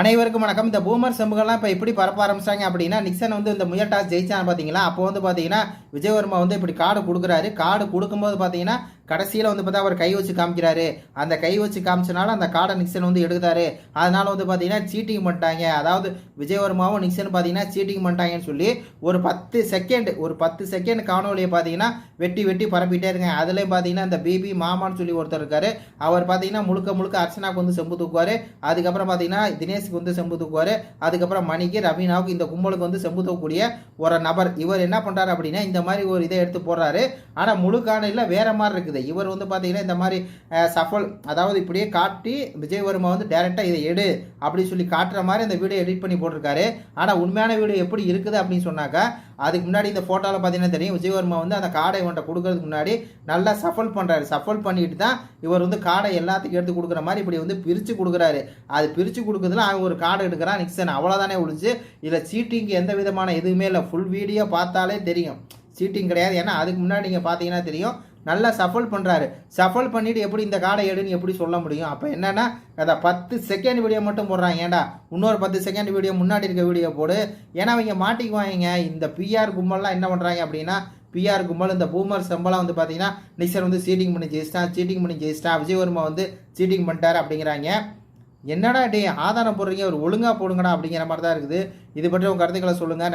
அனைவருக்கும் வணக்கம். இந்த பூமர் செம்புகள்லாம் இப்போ எப்படி பரப்ப ஆரம்பிச்சாங்க அப்படின்னா நிக்சன் வந்து இந்த முயல் டாஸ் ஜெயிச்சான்னு பார்த்தீங்களா அப்போ வந்து பார்த்தீங்கன்னா விஜயவர்மா வந்து இப்படி கார்டு கொடுக்குறாரு. கார்டு கொடுக்கும்போது பார்த்தீங்கன்னா கடைசியில் வந்து பார்த்தா அவர் கை வச்சு காமிக்கிறாரு. அந்த கை வச்சு காமிச்சனால அந்த காடை நிக்சன் வந்து எடுக்கிறாரு அதனால வந்து பார்த்தீங்கன்னா சீட்டிங் பண்ணிட்டாங்க. அதாவது விஜயவர்மாவும் நிக்சன் பார்த்தீங்கன்னா சீட்டிங் பண்ணிட்டாங்கன்னு சொல்லி ஒரு பத்து செகண்ட் ஒரு பத்து செகண்ட் காணொலியை பார்த்தீங்கன்னா வெட்டி வெட்டி பரப்பிட்டே இருக்காங்க. அதுலேயும் பார்த்தீங்கன்னா இந்த பிபி மாமான்னு சொல்லி ஒருத்தர் இருக்காரு. அவர் பார்த்தீங்கன்னா முழுக்க முழுக்க அர்ச்சனாவுக்கு வந்து செம்பு தூக்குவார். அதுக்கப்புறம் பார்த்தீங்கன்னா தினேஷுக்கு வந்து செம்பு தூக்குவார். அதுக்கப்புறம் மணிக்கு ரவீனாவுக்கு இந்த கும்பலுக்கு வந்து செம்பு தூக்கக்கூடிய ஒரு நபர். இவர் என்ன பண்ணுறாரு அப்படின்னா இந்த மாதிரி ஒரு இதை எடுத்து போடுறாரு. ஆனால் முழு காணொலியில் வேற மாதிரி இருக்குது. இவர் வந்து பார்த்தீங்கன்னா இந்த மாதிரி சஃபல் அதாவது இப்படியே காட்டி விஜயவர்மா வந்து டேரெக்டாக இதை எடு அப்படின்னு சொல்லி காட்டுற மாதிரி இந்த வீடியோ எடிட் பண்ணி போட்டிருக்காரு. ஆனால் உண்மையான வீடியோ எப்படி இருக்குது அப்படின்னு சொன்னாக்கா அதுக்கு முன்னாடி இந்த ஃபோட்டோவில் பார்த்தீங்கன்னா தெரியும் விஜயவர்மா வந்து அந்த காடை இவன்ட்ட கொடுக்கறதுக்கு முன்னாடி நல்லா சஃபல் பண்ணுறாரு சஃபல் பண்ணிட்டு தான் இவர் வந்து காடை எல்லாத்துக்கும் எடுத்து கொடுக்குற மாதிரி இப்படி வந்து பிரித்து கொடுக்குறாரு. அது பிரித்து கொடுக்குறதுல அவன் ஒரு கார்டு எடுக்கிறான் நிக்சன். அவ்வளோதானே ஒழிஞ்சு இதில் சீட்டிங்க்கு எந்த விதமான எதுவுமே இல்லை. ஃபுல் வீடியோ பார்த்தாலே தெரியும். சீட்டிங் கிடையாது. ஏன்னா அதுக்கு முன்னாடி நீங்கள் பார்த்தீங்கன்னா தெரியும் நல்லா சஃபல் பண்ணுறாரு சஃபல் பண்ணிவிட்டு எப்படி இந்த காடை எடுன்னு எப்படி சொல்ல முடியும்? அப்போ என்னென்னா அதை பத்து செகண்ட் வீடியோ மட்டும் போடுறாங்க. ஏன்டா இன்னொரு பத்து செகண்ட் வீடியோ முன்னாடி இருக்க வீடியோ போடு. ஏன்னா அவங்க மாட்டிக்குவாங்க. இந்த பிஆர் கும்பல்லாம் என்ன பண்ணுறாங்க அப்படின்னா பிஆர் கும்பல் இந்த பூமர் சம்பளம் வந்து பார்த்தீங்கன்னா நிக்சர் வந்து சீட்டிங் பண்ணி ஜெயிச்சிட்டான் சீட்டிங் பண்ணி ஜெயிச்சிட்டான் விஜயவர்மா வந்து சீட்டிங் பண்ணிட்டார் அப்படிங்கிறாங்க. என்னடா டே ஆதாரம் போடுறீங்க ஒரு ஒழுங்காக போடுங்கடா அப்படிங்கிற மாதிரி தான் இருக்குது. இது பற்றி உங்கள் கருத்துக்களை சொல்லுங்கள்